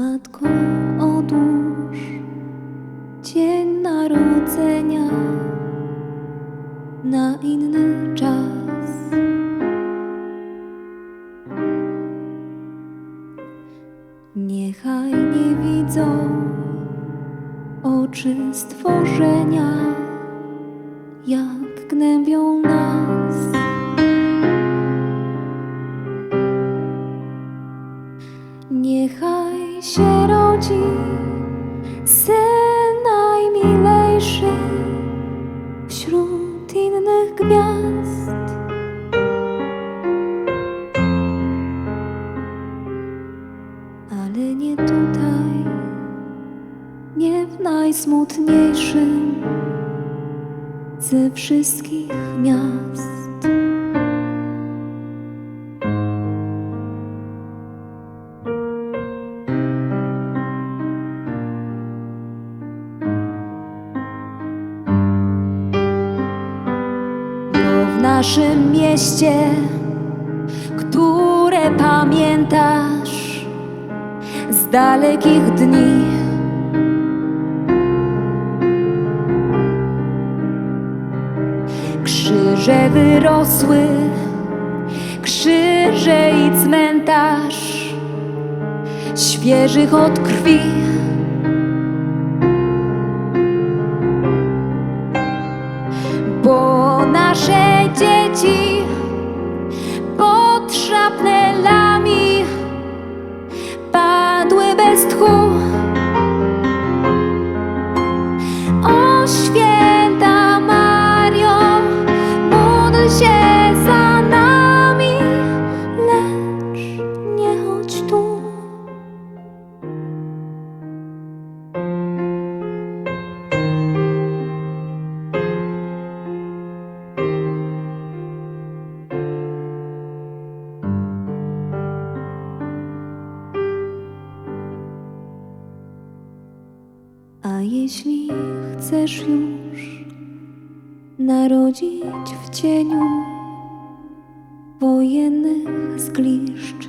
Matko, odłóż dzień narodzenia na inny czas. Niechaj nie widzą oczy stworzenia, jak gnębią nas. Niechaj się rodzi gwiazd. Ale nie tutaj, nie w najsmutniejszym ze wszystkich miast. Naszym mieście, które pamiętasz z dalekich dni, krzyże wyrosły, krzyże i cmentarz świeżych od krwi. Nasze dzieci A jeśli chcesz już narodzić w cieniu wojennych zgliszcz,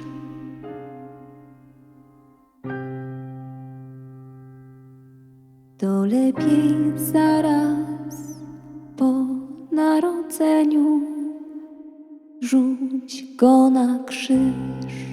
to lepiej zaraz po narodzeniu rzuć go na krzyż.